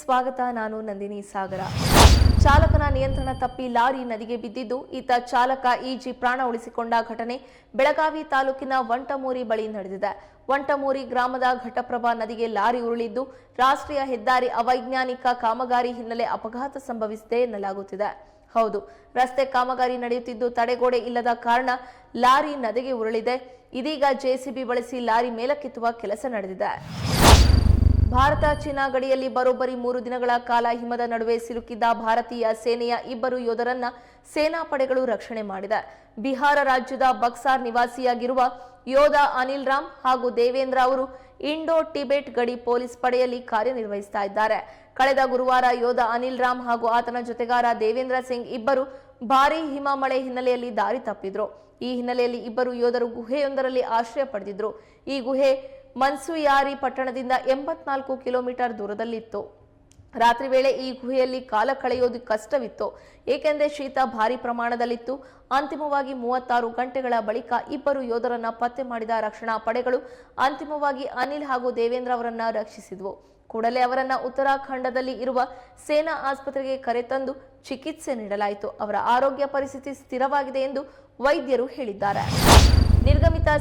ಸ್ವಾಗತ. ನಾನು ನಂದಿನಿ ಸಾಗರ. ಚಾಲಕನ ನಿಯಂತ್ರಣ ತಪ್ಪಿ ಲಾರಿ ನದಿಗೆ ಬಿದ್ದಿದ್ದು, ಈತ ಚಾಲಕ ಈಜಿ ಪ್ರಾಣ ಉಳಿಸಿಕೊಂಡ ಘಟನೆ ಬೆಳಗಾವಿ ತಾಲೂಕಿನ ವಂಟಮೂರಿ ಬಳಿ ನಡೆದಿದೆ. ವಂಟಮೂರಿ ಗ್ರಾಮದ ಘಟಪ್ರಭಾ ನದಿಗೆ ಲಾರಿ ಉರುಳಿದ್ದು, ರಾಷ್ಟ್ರೀಯ ಹೆದ್ದಾರಿ ಅವೈಜ್ಞಾನಿಕ ಕಾಮಗಾರಿ ಹಿನ್ನೆಲೆ ಅಪಘಾತ ಸಂಭವಿಸಿದೆ ಎನ್ನಲಾಗುತ್ತಿದೆ. ಹೌದು, ರಸ್ತೆ ಕಾಮಗಾರಿ ನಡೆಯುತ್ತಿದ್ದು ತಡೆಗೋಡೆ ಇಲ್ಲದ ಕಾರಣ ಲಾರಿ ನದಿಗೆ ಉರುಳಿದೆ. ಇದೀಗ ಜೆಸಿಬಿ ಬಳಸಿ ಲಾರಿ ಮೇಲಕ್ಕೆತ್ತುವ ಕೆಲಸ ನಡೆದಿದೆ. ಭಾರತ ಚೀನಾ ಗಡಿಯಲ್ಲಿ ಬರೋಬ್ಬರಿ ಮೂರು ದಿನಗಳ ಕಾಲ ಹಿಮದ ನಡುವೆ ಸಿಲುಕಿದ್ದ ಭಾರತೀಯ ಸೇನೆಯ ಇಬ್ಬರು ಯೋಧರನ್ನ ಸೇನಾ ಪಡೆಗಳು ರಕ್ಷಣೆ ಮಾಡಿದೆ. ಬಿಹಾರ ರಾಜ್ಯದ ಬಕ್ಸಾರ್ ನಿವಾಸಿಯಾಗಿರುವ ಯೋಧ ಅನಿಲ್ ರಾಮ್ ಹಾಗೂ ದೇವೇಂದ್ರ ಅವರು ಇಂಡೋ ಟಿಬೆಟ್ ಗಡಿ ಪೊಲೀಸ್ ಪಡೆಯಲ್ಲಿ ಕಾರ್ಯನಿರ್ವಹಿಸ್ತಾ ಇದ್ದಾರೆ. ಕಳೆದ ಗುರುವಾರ ಯೋಧ ಅನಿಲ್ ರಾಮ್ ಹಾಗೂ ಆತನ ಜೊತೆಗಾರ ದೇವೇಂದ್ರ ಸಿಂಗ್ ಇಬ್ಬರು ಭಾರೀ ಹಿಮ ಮಳೆ ಹಿನ್ನೆಲೆಯಲ್ಲಿ ದಾರಿ ತಪ್ಪಿದ್ರು. ಈ ಹಿನ್ನೆಲೆಯಲ್ಲಿ ಇಬ್ಬರು ಯೋಧರು ಗುಹೆಯೊಂದರಲ್ಲಿ ಆಶ್ರಯ ಪಡೆದಿದ್ರು. ಈ ಗುಹೆ ಮನ್ಸುಯಾರಿ ಪಟ್ಟಣದಿಂದ ಎಂಬತ್ನಾಲ್ಕು ಕಿಲೋಮೀಟರ್ ದೂರದಲ್ಲಿತ್ತು. ರಾತ್ರಿ ವೇಳೆ ಈ ಗುಹೆಯಲ್ಲಿ ಕಾಲ ಕಳೆಯೋದು ಕಷ್ಟವಿತ್ತು. ಏಕೆಂದರೆ ಶೀತ ಭಾರಿ ಪ್ರಮಾಣದಲ್ಲಿತ್ತು. ಅಂತಿಮವಾಗಿ ಮೂವತ್ತಾರು ಗಂಟೆಗಳ ಬಳಿಕ ಇಬ್ಬರು ಯೋಧರನ್ನ ಪತ್ತೆ ಮಾಡಿದ ರಕ್ಷಣಾ ಪಡೆಗಳು ಅಂತಿಮವಾಗಿ ಅನಿಲ್ ಹಾಗೂ ದೇವೇಂದ್ರ ಅವರನ್ನ ರಕ್ಷಿಸಿದ್ವು. ಕೂಡಲೇ ಅವರನ್ನ ಉತ್ತರಾಖಂಡದಲ್ಲಿ ಇರುವ ಸೇನಾ ಆಸ್ಪತ್ರೆಗೆ ಕರೆತಂದು ಚಿಕಿತ್ಸೆ ನೀಡಲಾಯಿತು. ಅವರ ಆರೋಗ್ಯ ಪರಿಸ್ಥಿತಿ ಸ್ಥಿರವಾಗಿದೆ ಎಂದು ವೈದ್ಯರು ಹೇಳಿದ್ದಾರೆ.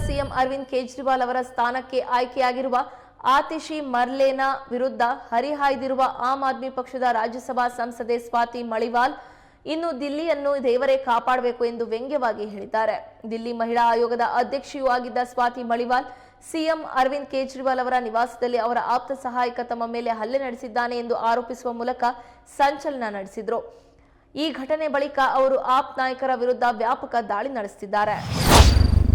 ಸಿಎಂ ಅರವಿಂದ್ ಕೇಜ್ರಿವಾಲ್ ಅವರ ಸ್ಥಾನಕ್ಕೆ ಆಯ್ಕೆಯಾಗಿರುವ ಆತಿಶಿ ಮರ್ಲೇನಾ ವಿರುದ್ಧ ಹರಿಹಾಯ್ದಿರುವ ಆಮ್ ಆದ್ಮಿ ಪಕ್ಷದ ರಾಜ್ಯಸಭಾ ಸಂಸದೆ ಸ್ವಾತಿ ಮಳಿವಾಲ್ ಇನ್ನು ದಿಲ್ಲಿಯನ್ನು ದೇವರೇ ಕಾಪಾಡಬೇಕು ಎಂದು ವ್ಯಂಗ್ಯವಾಗಿ ಹೇಳಿದ್ದಾರೆ. ದಿಲ್ಲಿ ಮಹಿಳಾ ಆಯೋಗದ ಅಧ್ಯಕ್ಷೆಯೂ ಆಗಿದ್ದ ಸ್ವಾತಿ ಮಳಿವಾಲ್ ಸಿಎಂ ಅರವಿಂದ್ ಕೇಜ್ರಿವಾಲ್ ಅವರ ನಿವಾಸದಲ್ಲಿ ಅವರ ಆಪ್ತ ಸಹಾಯಕ ತಮ್ಮ ಮೇಲೆ ಹಲ್ಲೆ ನಡೆಸಿದ್ದಾನೆ ಎಂದು ಆರೋಪಿಸುವ ಮೂಲಕ ಸಂಚಲನ ನಡೆಸಿದರು. ಈ ಘಟನೆ ಬಳಿಕ ಅವರು ಆಪ್ ನಾಯಕರ ವಿರುದ್ಧ ವ್ಯಾಪಕ ದಾಳಿ ನಡೆಸುತ್ತಿದ್ದಾರೆ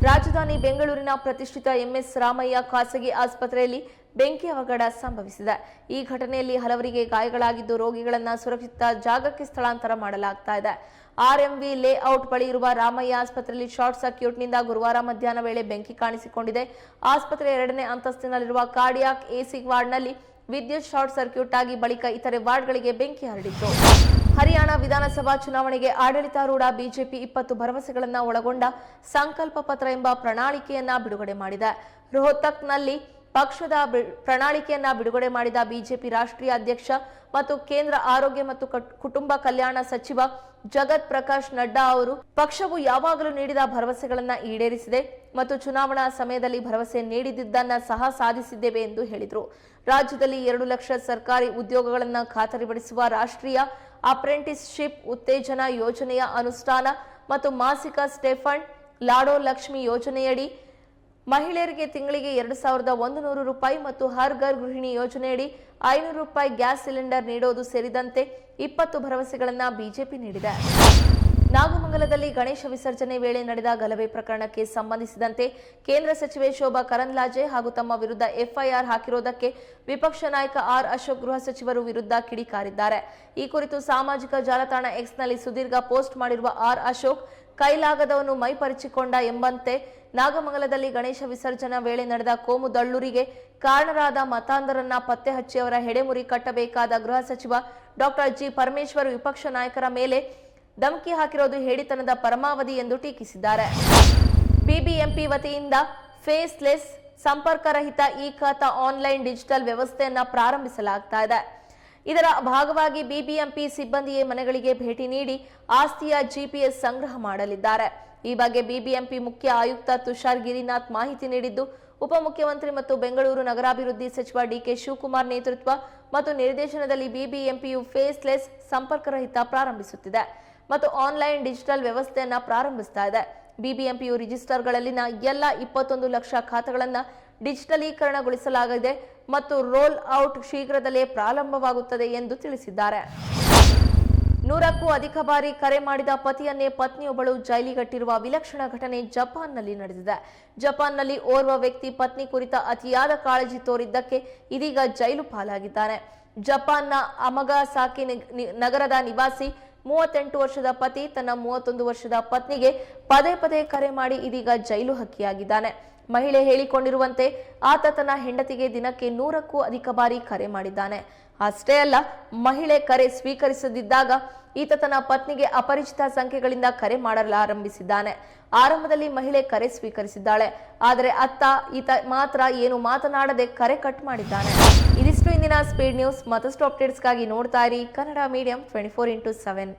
ರಾಜಧಾನಿ ಬೆಂಗಳೂರಿನ ಪ್ರತಿಷ್ಠಿತ ಎಂಎಸ್ ರಾಮಯ್ಯ ಖಾಸಗಿ ಆಸ್ಪತ್ರೆಯಲ್ಲಿ ಬೆಂಕಿ ಅವಘಡ ಸಂಭವಿಸಿದೆ. ಈ ಘಟನೆಯಲ್ಲಿ ಹಲವರಿಗೆ ಗಾಯಗಳಾಗಿದ್ದು ರೋಗಿಗಳನ್ನ ಸುರಕ್ಷಿತ ಜಾಗಕ್ಕೆ ಸ್ಥಳಾಂತರ ಮಾಡಲಾಗ್ತಾ ಇದೆ. ಆರ್ಎಂವಿ ಲೇಔಟ್ ಬಳಿ ಇರುವ ರಾಮಯ್ಯ ಆಸ್ಪತ್ರೆಯಲ್ಲಿ ಶಾರ್ಟ್ ಸರ್ಕ್ಯೂಟ್ನಿಂದ ಗುರುವಾರ ಮಧ್ಯಾಹ್ನ ವೇಳೆ ಬೆಂಕಿ ಕಾಣಿಸಿಕೊಂಡಿದೆ. ಆಸ್ಪತ್ರೆ ಎರಡನೇ ಅಂತಸ್ತಿನಲ್ಲಿರುವ ಕಾರ್ಡಿಯಾಕ್ ಎಸಿ ವಾರ್ಡ್ನಲ್ಲಿ ವಿದ್ಯುತ್ ಶಾರ್ಟ್ ಸರ್ಕ್ಯೂಟ್ ಆಗಿ ಬಳಿಕ ಇತರೆ ವಾರ್ಡ್ಗಳಿಗೆ ಬೆಂಕಿ ಹರಡಿತ್ತು. ಹರಿಯಾಣ ವಿಧಾನಸಭಾ ಚುನಾವಣೆಗೆ ಆಡಳಿತಾರೂಢ ಬಿಜೆಪಿ ಇಪ್ಪತ್ತು ಭರವಸೆಗಳನ್ನು ಒಳಗೊಂಡ ಸಂಕಲ್ಪ ಪತ್ರ ಎಂಬ ಪ್ರಣಾಳಿಕೆಯನ್ನ ಬಿಡುಗಡೆ ಮಾಡಿದೆ. ರೋಹ್ತಕ್ನಲ್ಲಿ ಪಕ್ಷದ ಪ್ರಣಾಳಿಕೆಯನ್ನ ಬಿಡುಗಡೆ ಮಾಡಿದ ಬಿಜೆಪಿ ರಾಷ್ಟ್ರೀಯ ಅಧ್ಯಕ್ಷ ಮತ್ತು ಕೇಂದ್ರ ಆರೋಗ್ಯ ಮತ್ತು ಕಟ್- ಕುಟುಂಬ ಕಲ್ಯಾಣ ಸಚಿವ ಜಗತ್ ಪ್ರಕಾಶ್ ನಡ್ಡಾ ಅವರು ಪಕ್ಷವು ಯಾವಾಗಲೂ ನೀಡಿದ ಭರವಸೆಗಳನ್ನ ಈಡೇರಿಸಿದೆ ಮತ್ತು ಚುನಾವಣಾ ಸಮಯದಲ್ಲಿ ಭರವಸೆ ನೀಡಿದ್ದನ್ನ ಸಹ ಸಾಧಿಸಿದ್ದೇವೆ ಎಂದು ಹೇಳಿದರು. ರಾಜ್ಯದಲ್ಲಿ ಎರಡು ಲಕ್ಷ ಸರ್ಕಾರಿ ಉದ್ಯೋಗಗಳನ್ನು ಖಾತರಿಪಡಿಸುವ ರಾಷ್ಟ್ರೀಯ ಅಪ್ರೆಂಟಿಸ್ಶಿಪ್ ಉತ್ತೇಜನ ಯೋಜನೆಯ ಅನುಷ್ಠಾನ ಮತ್ತು ಮಾಸಿಕ ಸ್ಟೆಫಂಡ್ ಲಾಡೋ ಲಕ್ಷ್ಮಿ ಯೋಜನೆಯಡಿ ಮಹಿಳೆಯರಿಗೆ ತಿಂಗಳಿಗೆ ಎರಡು ಸಾವಿರದ ಒಂದು ನೂರು ರೂಪಾಯಿ ಮತ್ತು ಹರ್ ಘರ್ ಗೃಹಿಣಿ ಯೋಜನೆಯಡಿ ಐನೂರು ರೂಪಾಯಿ ಗ್ಯಾಸ್ ಸಿಲಿಂಡರ್ ನೀಡೋದು ಸೇರಿದಂತೆ ಇಪ್ಪತ್ತು ಭರವಸೆಗಳನ್ನು ಬಿಜೆಪಿ ನೀಡಿದೆ. ನಾಗಮಂಗಲದಲ್ಲಿ ಗಣೇಶ ವಿಸರ್ಜನೆ ವೇಳೆ ನಡೆದ ಗಲಭೆ ಪ್ರಕರಣಕ್ಕೆ ಸಂಬಂಧಿಸಿದಂತೆ ಕೇಂದ್ರ ಸಚಿವೆ ಶೋಭಾ ಕರಂದ್ಲಾಜೆ ಹಾಗೂ ತಮ್ಮ ವಿರುದ್ಧ ಎಫ್ಐಆರ್ ಹಾಕಿರುವುದಕ್ಕೆ ವಿಪಕ್ಷ ನಾಯಕ ಆರ್ ಅಶೋಕ್ ಗೃಹ ಸಚಿವರು ವಿರುದ್ಧ ಕಿಡಿಕಾರಿದ್ದಾರೆ. ಈ ಕುರಿತು ಸಾಮಾಜಿಕ ಜಾಲತಾಣ ಎಕ್ಸ್ನಲ್ಲಿ ಸುದೀರ್ಘ ಪೋಸ್ಟ್ ಮಾಡಿರುವ ಆರ್ ಅಶೋಕ್, ಕೈಲಾಗದವನು ಮೈಪರಿಚಿಕೊಂಡ ಎಂಬಂತೆ ನಾಗಮಂಗಲದಲ್ಲಿ ಗಣೇಶ ವಿಸರ್ಜನಾ ವೇಳೆ ನಡೆದ ಕೋಮು ದಳ್ಳೂರಿಗೆ ಕಾರಣರಾದ ಮತಾಂಧರನ್ನ ಪತ್ತೆ ಹಚ್ಚಿ ಅವರ ಹೆಡೆಮುರಿ ಕಟ್ಟಬೇಕಾದ ಗೃಹ ಸಚಿವ ಡಾಕ್ಟರ್ ಜಿ ಪರಮೇಶ್ವರ್ ವಿಪಕ್ಷ ನಾಯಕರ ಮೇಲೆ ಧಮಕಿ ಹಾಕಿರೋದು ಹೇಡಿತನದ ಪರಮಾವಧಿ ಎಂದು ಟೀಕಿಸಿದ್ದಾರೆ. ಬಿಬಿಎಂಪಿ ವತಿಯಿಂದ ಫೇಸ್ಲೆಸ್ ಸಂಪರ್ಕರಹಿತ ಇ ಖಾತಾ ಆನ್ಲೈನ್ ಡಿಜಿಟಲ್ ವ್ಯವಸ್ಥೆಯನ್ನ ಪ್ರಾರಂಭಿಸಲಾಗ್ತಾ ಇದೆ. ಇದರ ಭಾಗವಾಗಿ ಬಿಬಿಎಂಪಿ ಸಿಬ್ಬಂದಿಯೇ ಮನೆಗಳಿಗೆ ಭೇಟಿ ನೀಡಿ ಆಸ್ತಿಯ ಜಿಪಿಎಸ್ ಸಂಗ್ರಹ ಮಾಡಲಿದ್ದಾರೆ. ಈ ಬಗ್ಗೆ ಬಿಬಿಎಂಪಿ ಮುಖ್ಯ ಆಯುಕ್ತ ತುಷಾರ್ ಗಿರಿನಾಥ್ ಮಾಹಿತಿ ನೀಡಿದ್ದು, ಉಪಮುಖ್ಯಮಂತ್ರಿ ಮತ್ತು ಬೆಂಗಳೂರು ನಗರಾಭಿವೃದ್ಧಿ ಸಚಿವ ಡಿಕೆ ಶಿವಕುಮಾರ್ ನೇತೃತ್ವ ಮತ್ತು ನಿರ್ದೇಶನದಲ್ಲಿ ಬಿಬಿಎಂಪಿಯು ಫೇಸ್ಲೆಸ್ ಸಂಪರ್ಕರಹಿತ ಪ್ರಾರಂಭಿಸುತ್ತಿದೆ ಮತ್ತು ಆನ್ಲೈನ್ ಡಿಜಿಟಲ್ ವ್ಯವಸ್ಥೆಯನ್ನು ಪ್ರಾರಂಭಿಸ್ತಾ ಇದೆ. ಬಿಬಿಎಂಪಿಯು ರಿಜಿಸ್ಟರ್ಗಳಲ್ಲಿನ ಎಲ್ಲ ಇಪ್ಪತ್ತೊಂದು ಲಕ್ಷ ಖಾತೆಗಳನ್ನು ಡಿಜಿಟಲೀಕರಣಗೊಳಿಸಲಾಗಿದೆ ಮತ್ತು ರೋಲ್ ಔಟ್ ಶೀಘ್ರದಲ್ಲೇ ಪ್ರಾರಂಭವಾಗುತ್ತದೆ ಎಂದು ತಿಳಿಸಿದ್ದಾರೆ. ನೂರಕ್ಕೂ ಅಧಿಕ ಬಾರಿ ಕರೆ ಮಾಡಿದ ಪತಿಯನ್ನೇ ಪತ್ನಿಯೊಬ್ಬಳು ಜೈಲಿಗಟ್ಟಿರುವ ವಿಲಕ್ಷಣ ಘಟನೆ ಜಪಾನ್ನಲ್ಲಿ ನಡೆದಿದೆ. ಜಪಾನ್ನಲ್ಲಿ ಓರ್ವ ವ್ಯಕ್ತಿ ಪತ್ನಿ ಕುರಿತ ಅತಿಯಾದ ಕಾಳಜಿ ತೋರಿದ್ದಕ್ಕೆ ಇದೀಗ ಜೈಲು ಪಾಲಾಗಿದ್ದಾನೆ. ಜಪಾನ್ನ ಅಮಗಾಸಾಕಿ ನಗರದ ನಿವಾಸಿ ಮೂವತ್ತೆಂಟು ವರ್ಷದ ಪತಿ ತನ್ನ ಮೂವತ್ತೊಂದು ವರ್ಷದ ಪತ್ನಿಗೆ ಪದೇ ಪದೇ ಕರೆ ಮಾಡಿ ಇದೀಗ ಜೈಲು ಹಕ್ಕಿಯಾಗಿದ್ದಾನೆ. ಮಹಿಳೆ ಹೇಳಿಕೊಂಡಿರುವಂತೆ ಆತ ತನ್ನ ಹೆಂಡತಿಗೆ ದಿನಕ್ಕೆ ನೂರಕ್ಕೂ ಅಧಿಕ ಬಾರಿ ಕರೆ ಮಾಡಿದ್ದಾನೆ. ಅಷ್ಟೇ ಅಲ್ಲ, ಮಹಿಳೆ ಕರೆ ಸ್ವೀಕರಿಸದಿದ್ದಾಗ ಈತ ತನ್ನ ಪತ್ನಿಗೆ ಅಪರಿಚಿತ ಸಂಖ್ಯೆಗಳಿಂದ ಕರೆ ಮಾಡಲಾರಂಭಿಸಿದ್ದಾನೆ. ಆರಂಭದಲ್ಲಿ ಮಹಿಳೆ ಕರೆ ಸ್ವೀಕರಿಸಿದ್ದಾಳೆ. ಆದರೆ ಅತ್ತ ಈತ ಮಾತ್ರ ಏನು ಮಾತನಾಡದೆ ಕರೆ ಕಟ್ ಮಾಡಿದ್ದಾನೆ. ಇದಿಷ್ಟು ಇಂದಿನ ಸ್ಪೀಡ್ ನ್ಯೂಸ್ ಮತ್ತಷ್ಟು ಅಪ್ಡೇಟ್ಸ್ಗಾಗಿ ನೋಡ್ತಾ ಇರಿ Kannada medium twenty four into seven